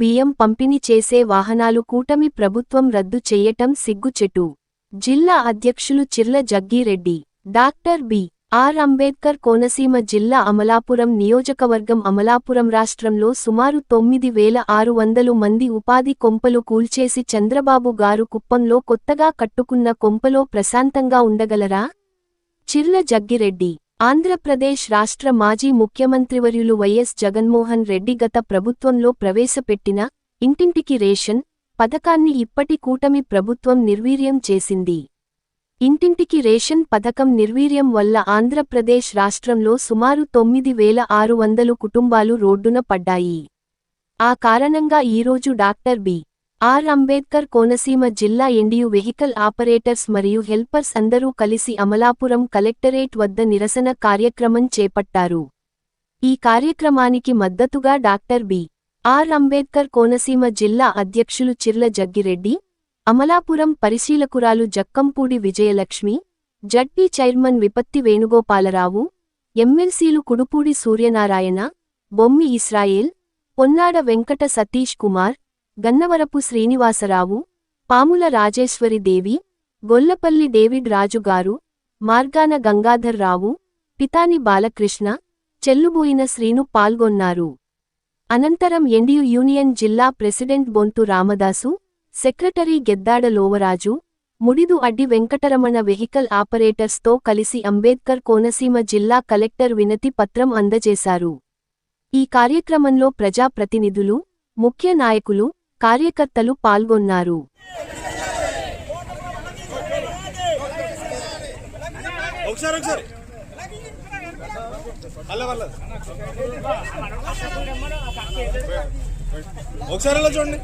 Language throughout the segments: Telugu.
బియ్యం పంపిణీ చేసే వాహనాలు కూటమి ప్రభుత్వం రద్దు చెయ్యటం సిగ్గుచెటు. జిల్లా అధ్యక్షులు Chirla Jaggireddy doctor B. R. Ambedkar Konaseema జిల్లా అమలాపురం నియోజకవర్గం అమలాపురం రాష్ట్రంలో సుమారు తొమ్మిది వేల ఆరు వందలు మంది ఉపాధి కొంపలు కూల్చేసి చంద్రబాబు గారు కుప్పంలో కొత్తగా కట్టుకున్న కొంపలో ప్రశాంతంగా ఉండగలరా? చిర్ల జగ్గిరెడ్డి ఆంధ్రప్రదేశ్ రాష్ట్ర మాజీ ముఖ్యమంత్రివర్యులు వైఎస్ జగన్మోహన్ రెడ్డి గత ప్రభుత్వంలో ప్రవేశపెట్టిన ఇంటింటికి రేషన్ పథకాన్ని ఇప్పటి కూటమి ప్రభుత్వం నిర్వీర్యం చేసింది. ఇంటింటికి రేషన్ పథకం నిర్వీర్యం వల్ల ఆంధ్రప్రదేశ్ రాష్ట్రంలో సుమారు తొమ్మిది వేల ఆరు వందలు కుటుంబాలు రోడ్డున పడ్డాయి. ఆ కారణంగా ఈరోజు doctor B. R. Ambedkar Konaseema జిల్లా ఎండియు వెహికల్ ఆపరేటర్స్ మరియు హెల్పర్స్ అందరూ కలిసి అమలాపురం కలెక్టరేట్ వద్ద నిరసన కార్యక్రమం చేపట్టారు. ఈ కార్యక్రమానికి మద్దతుగా doctor B. R. Ambedkar Konaseema జిల్లా అధ్యక్షులు చిర్ల జగ్గిరెడ్డి అమలాపురం పరిశీలకురాలు జక్కంపూడి విజయలక్ష్మి జడ్పీ చైర్మన్ విపత్తి వేణుగోపాలరావు ఎమ్మెల్సీలు కుడుపూడి సూర్యనారాయణ బొమ్మి ఇస్రాయేల్ పొన్నాడ వెంకట సతీష్ కుమార్ గన్నవరపు శ్రీనివాసరావు పాముల రాజేశ్వరి దేవి గొల్లపల్లి డేవిడ్ రాజుగారు మార్గాన గంగాధర్రావు పితాని బాలకృష్ణ చెల్లుబోయిన శ్రీను పాల్గొన్నారు. అనంతరం ఎండియు యూనియన్ జిల్లా president Bonthu Ramadasu secretary Geddada Lovaraju Mudidu Addi Venkataramana vehicle ఆపరేటర్స్తో కలిసి అంబేద్కర్ కోనసీమ జిల్లా కలెక్టర్ వినతి పత్రం అందజేశారు. ఈ కార్యక్రమంలో ప్రజాప్రతినిధులు ముఖ్య నాయకులు కార్యకర్తలు పాల్గొన్నారు. ఒకసారి చూడండి.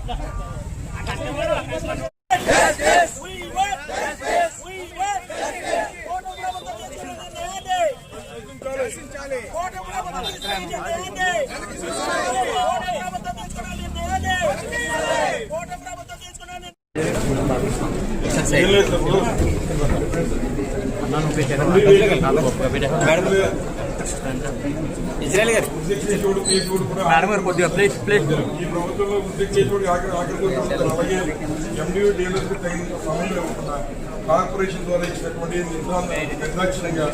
ఇజ్రాయల్ గారు మేడం గారు కొద్దిగా ఈ ప్రభుత్వంలో ఉద్యోగస్తుడు ఆఖరి అలాగే ఎండియూ డీలర్కి తగిన సమయం కార్పొరేషన్ ద్వారా ఇచ్చినటువంటి నిర్దాక్షిణ్యంగా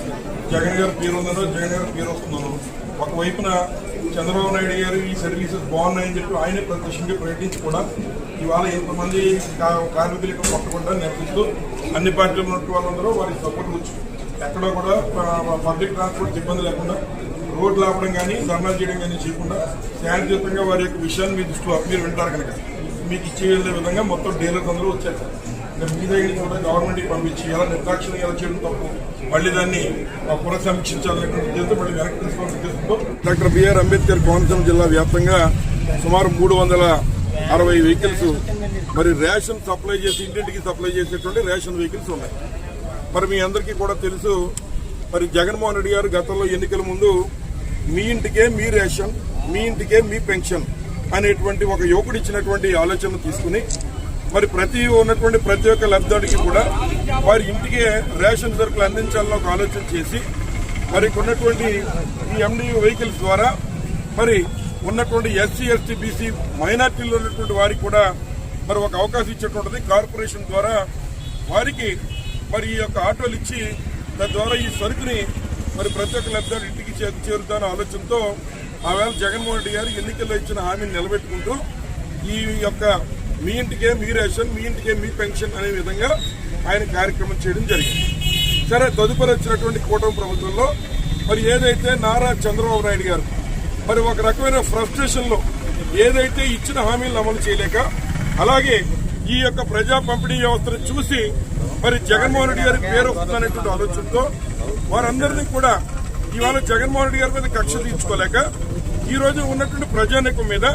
జగన్ గారు పేరు ఉందనో జగన్ గారు పేరు వస్తుందనో ఒకవైపున చంద్రబాబు నాయుడు గారు ఈ సర్వీసెస్ బాగున్నాయని చెప్పి ఆయనే ప్రత్యక్షంగా ప్రకటించి కూడా ఇవాళ ఎంతమంది కా- కార్మికులకు కొట్టకుండా నేర్పిస్తూ అన్ని పార్టీలు ఉన్నట్టు వాళ్ళందరూ వారికి సపోర్ట్ వచ్చు ఎక్కడో కూడా పబ్లిక్ ట్రాన్స్పోర్ట్ ఇబ్బంది లేకుండా రోడ్లు ఆపడం కానీ ధర్నాలు చేయడం కానీ చేయకుండా శాంతియుతంగా వారి యొక్క విషయాన్ని మీ దృష్టిలో మీరు వింటారు కనుక. మీకు ఇచ్చే విధంగా మొత్తం డీలర్స్ అందరూ వచ్చారు. మీ దగ్గర కూడా గవర్నమెంట్కి పంపించి ఎలా నిర్దాక్షణ ఎలా చేయడం తప్పు మళ్ళీ దాన్ని ఆ, పునఃసమీక్షించాలనేటువంటి ఉద్దేశంతో మళ్ళీ వెనక్కి తీసుకోవాలని ఉద్దేశంతో డాక్టర్ బిఆర్ అంబేద్కర్ కోనసీమ జిల్లా వ్యాప్తంగా సుమారు మూడు వందల అరవై వెహికల్స్ మరి రేషన్ సప్లై చేసి ఇంటింటికి సప్లై చేసేటువంటి రేషన్ వెహికల్స్ ఉన్నాయి. మరి మీ అందరికీ కూడా తెలుసు మరి జగన్మోహన్ రెడ్డి గారు గతంలో ఎన్నికల ముందు మీ ఇంటికే మీ రేషన్ మీ ఇంటికే మీ పెన్షన్ అనేటువంటి ఒక యువకుడు ఇచ్చినటువంటి ఆలోచన తీసుకుని మరి ప్రతి ఉన్నటువంటి ప్రతి ఒక్క లబ్ధానికి కూడా వారి ఇంటికే రేషన్ సరుకులు అందించాలని ఒక ఆలోచన చేసి మరి కొన్నటువంటి ఈ ఎండి వెహికల్స్ ద్వారా మరి ఉన్నటువంటి ఎస్సీ ఎస్టీ బీసీ మైనార్టీలో ఉన్నటువంటి వారికి కూడా మరి ఒక అవకాశం ఇచ్చేటువంటిది కార్పొరేషన్ ద్వారా వారికి మరి ఈ యొక్క ఆటోలు ఇచ్చి తద్వారా ఈ సరుకుని మరి ప్రతి ఒక్క లబ్ధాలు ఇంటికి చే చేరుతాన ఆలోచనతో ఆవేళ జగన్మోహన్ రెడ్డి గారు ఎన్నికల్లో ఇచ్చిన హామీని నిలబెట్టుకుంటూ ఈ యొక్క మీ ఇంటికే మీ రేషన్ మీ ఇంటికే మీ పెన్షన్ అనే విధంగా ఆయన కార్యక్రమం చేయడం జరిగింది. సరే తదుపరి వచ్చినటువంటి కూటమి ప్రభుత్వంలో మరి ఏదైతే నారా చంద్రబాబు నాయుడు గారు మరి ఒక రకమైన ఫ్రస్ట్రేషన్లో ఏదైతే ఇచ్చిన హామీలను అమలు చేయలేక అలాగే ఈ యొక్క ప్రజా పంపిణీ వ్యవస్థను చూసి మరి జగన్మోహన్ రెడ్డి గారి పేరు వస్తుందనేటువంటి ఆలోచనతో వారందరినీ కూడా ఇవాళ జగన్మోహన్ రెడ్డి గారి మీద కక్ష తీర్చుకోలేక ఈ రోజు ఉన్నటువంటి ప్రజానికం మీద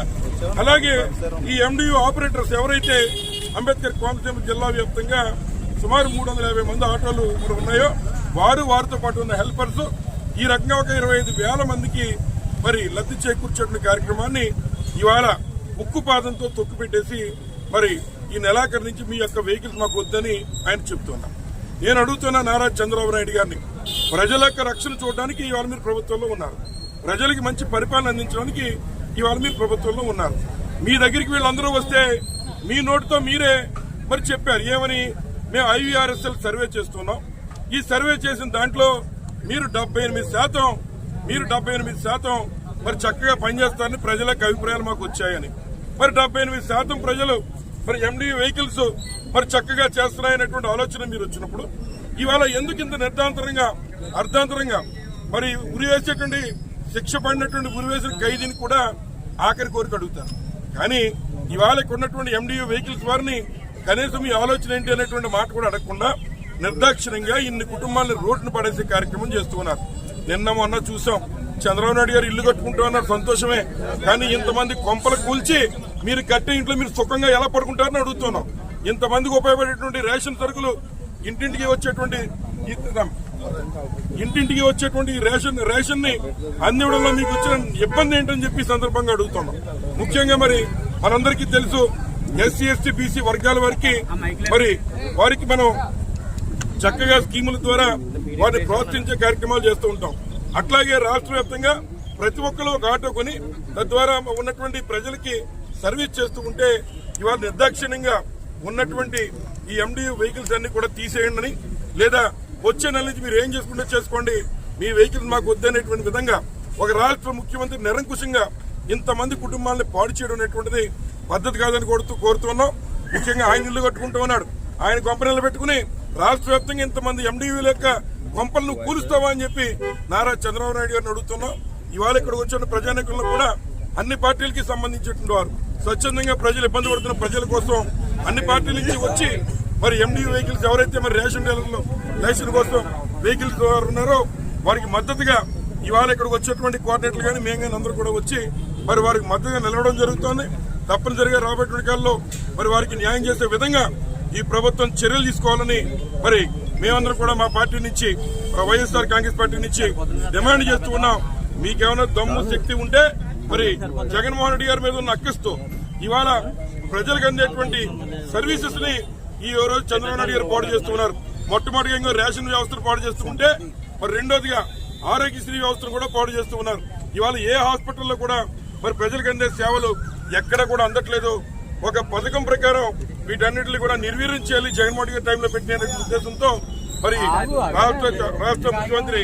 అలాగే ఈ ఎండియూ ఆపరేటర్స్ ఎవరైతే అంబేద్కర్ కోనసీమ జిల్లా వ్యాప్తంగా సుమారు మూడు వందల యాభై మంది ఆటోలు ఇప్పుడు ఉన్నాయో వారు వారితో పాటు ఉన్న హెల్పర్స్ ఈ రకంగా ఒక ఇరవై ఐదు వేల మందికి మరి లబ్ధి చేకూర్చేటువంటి కార్యక్రమాన్ని ఇవాళ ఉక్కు పాదంతో తొక్కు పెట్టేసి మరి ఈ నెలాఖరు నుంచి మీ యొక్క వెహికల్స్ మాకు వద్దని ఆయన చెప్తున్నా. నేను అడుగుతున్నా నారా చంద్రబాబు నాయుడు గారిని ప్రజల యొక్క రక్షణ చూడడానికి ఇవాళ మీరు ప్రభుత్వంలో ఉన్నారు. ప్రజలకి మంచి పరిపాలన అందించడానికి ఇవాళ మీరు ప్రభుత్వంలో ఉన్నారు. మీ దగ్గరికి వీళ్ళందరూ వస్తే మీ నోటితో మీరే మరి చెప్పారు. ఏమని? మేము ఐవీఆర్ఎస్ఎల్ సర్వే చేస్తున్నాం. ఈ సర్వే చేసిన దాంట్లో మీరు డెబ్బై ఎనిమిది శాతం మీరు డెబ్బై ఎనిమిది శాతం మరి చక్కగా పనిచేస్తారని ప్రజలకు అభిప్రాయాలు మాకు వచ్చాయని. మరి డెబ్బై ఎనిమిది శాతం ప్రజలు మరి ఎండి వెహికల్స్ మరి చక్కగా చేస్తున్నాయనేటువంటి ఆలోచన మీరు వచ్చినప్పుడు ఇవాళ ఎందుకు ఇంత నిర్ధాంతరంగా అర్ధాంతరంగా మరి ఉరివేసేటువంటి శిక్ష పడినటువంటి ఉరివేసిన ఖైదీని కూడా ఆఖరి కోరిక అడుగుతారు. కానీ ఇవాళ ఉన్నటువంటి ఎండియూ వెహికల్స్ వారిని కనీసం ఈ ఆలోచన ఏంటి అనేటువంటి మాట కూడా అడగకుండా నిర్దాక్షిణ్యంగా ఇన్ని కుటుంబాలను రోడ్డును పడేసే కార్యక్రమం చేస్తున్నారు నిన్న మొన్న చూసాం. చంద్రబాబు నాయుడు గారు ఇల్లు కట్టుకుంటూ ఉన్నారు సంతోషమే. కానీ ఇంతమంది కొంపలు కూల్చి మీరు కట్టే ఇంట్లో మీరు సుఖంగా ఎలా పడుకుంటారని అడుగుతున్నాం. ఇంతమందికి ఉపయోగపడేటువంటి రేషన్ సరుకులు ఇంటింటికి వచ్చేటువంటి ఇంటింటికి వచ్చేటువంటి రేషన్ రేషన్ని అందివ్వడంలో మీకు వచ్చిన ఇబ్బంది ఏంటని చెప్పి సందర్భంగా అడుగుతున్నాం. ముఖ్యంగా మరి మనందరికీ తెలుసు ఎస్సీ ఎస్టీ బీసీ వర్గాల వారికి మరి వారికి మనం చక్కగా స్కీముల ద్వారా వారిని ప్రోత్సహించే కార్యక్రమాలు చేస్తూ ఉంటాం. అట్లాగే రాష్ట్ర వ్యాప్తంగా ప్రతి ఒక్కరు ఒక ఆటో కొని తద్వారా ఉన్నటువంటి ప్రజలకి సర్వీస్ చేస్తూ ఉంటే ఇవాళ నిర్దాక్షిణ్యంగా ఉన్నటువంటి ఈ ఎండి వెహికల్స్ అన్ని కూడా తీసేయండి లేదా వచ్చే నెల నుంచి మీరు ఏం చేసుకుంటే చేసుకోండి మీ వెహికల్స్ మాకు వద్దనేటువంటి విధంగా ఒక రాష్ట్ర ముఖ్యమంత్రి నిరంకుశంగా ఇంతమంది కుటుంబాలను పాడు చేయడం అనేటువంటిది పద్ధతి కాదని కోరుతూ కోరుతున్నాం ముఖ్యంగా ఆయన ఇల్లు కట్టుకుంటూ ఉన్నాడు. ఆయన కొంపనీళ్ళు పెట్టుకుని రాష్ట్ర వ్యాప్తంగా ఇంతమంది ఎండివీల యొక్క కొంపలను కూలుస్తావా అని చెప్పి నారా చంద్రబాబు నాయుడు గారిని అడుగుతున్నాం. ఇవాళ ఇక్కడికి వచ్చిన ప్రజానికులను కూడా అన్ని పార్టీలకి సంబంధించినటువంటి వారు స్వచ్ఛందంగా ప్రజలు ఇబ్బంది పడుతున్న ప్రజల కోసం అన్ని పార్టీల నుంచి వచ్చి మరి ఎండీ వెహికల్స్ ఎవరైతే మరి రేషన్ డీలర్లు రేషన్ కోసం వెహికల్స్ ఉన్నారో వారికి మద్దతుగా ఇవాళ ఇక్కడికి వచ్చేటువంటి కోఆర్డినేటర్లు కానీ మేము కానీ అందరూ కూడా వచ్చి మరి వారికి మద్దతుగా నిలవడం జరుగుతోంది. తప్పనిసరిగా రాబోయే కాలంలో మరి వారికి న్యాయం చేసే విధంగా ఈ ప్రభుత్వం చర్యలు తీసుకోవాలని మరి మేమందరం కూడా మా పార్టీ నుంచి వైఎస్ఆర్ కాంగ్రెస్ పార్టీ నుంచి డిమాండ్ చేస్తూ ఉన్నాం. మీకేమైనా దమ్ము శక్తి ఉంటే మరి జగన్మోహన్ రెడ్డి గారి మీద ఉన్న ఇవాళ ప్రజలకు అందేటువంటి సర్వీసెస్ని ఈ రోజు చంద్రబాబు నాయుడు గారు పాడు చేస్తున్నారు. మొట్టమొదటిగా రేషన్ వ్యవస్థను పాడు చేస్తూ ఉంటే మరి రెండోదిగా ఆరోగ్యశ్రీ వ్యవస్థను కూడా పాడు చేస్తూ ఉన్నారు. ఇవాళ ఏ హాస్పిటల్లో కూడా మరి ప్రజలకు అందే సేవలు ఎక్కడ కూడా అందట్లేదు. ఒక పథకం ప్రకారం వీటన్నిటిని కూడా నిర్వీర్యం చేయాలి. జగన్మోహన్ గారి టైంలో పెట్టిన ఉద్దేశంతో మరి రాష్ట్ర రాష్ట్ర ముఖ్యమంత్రి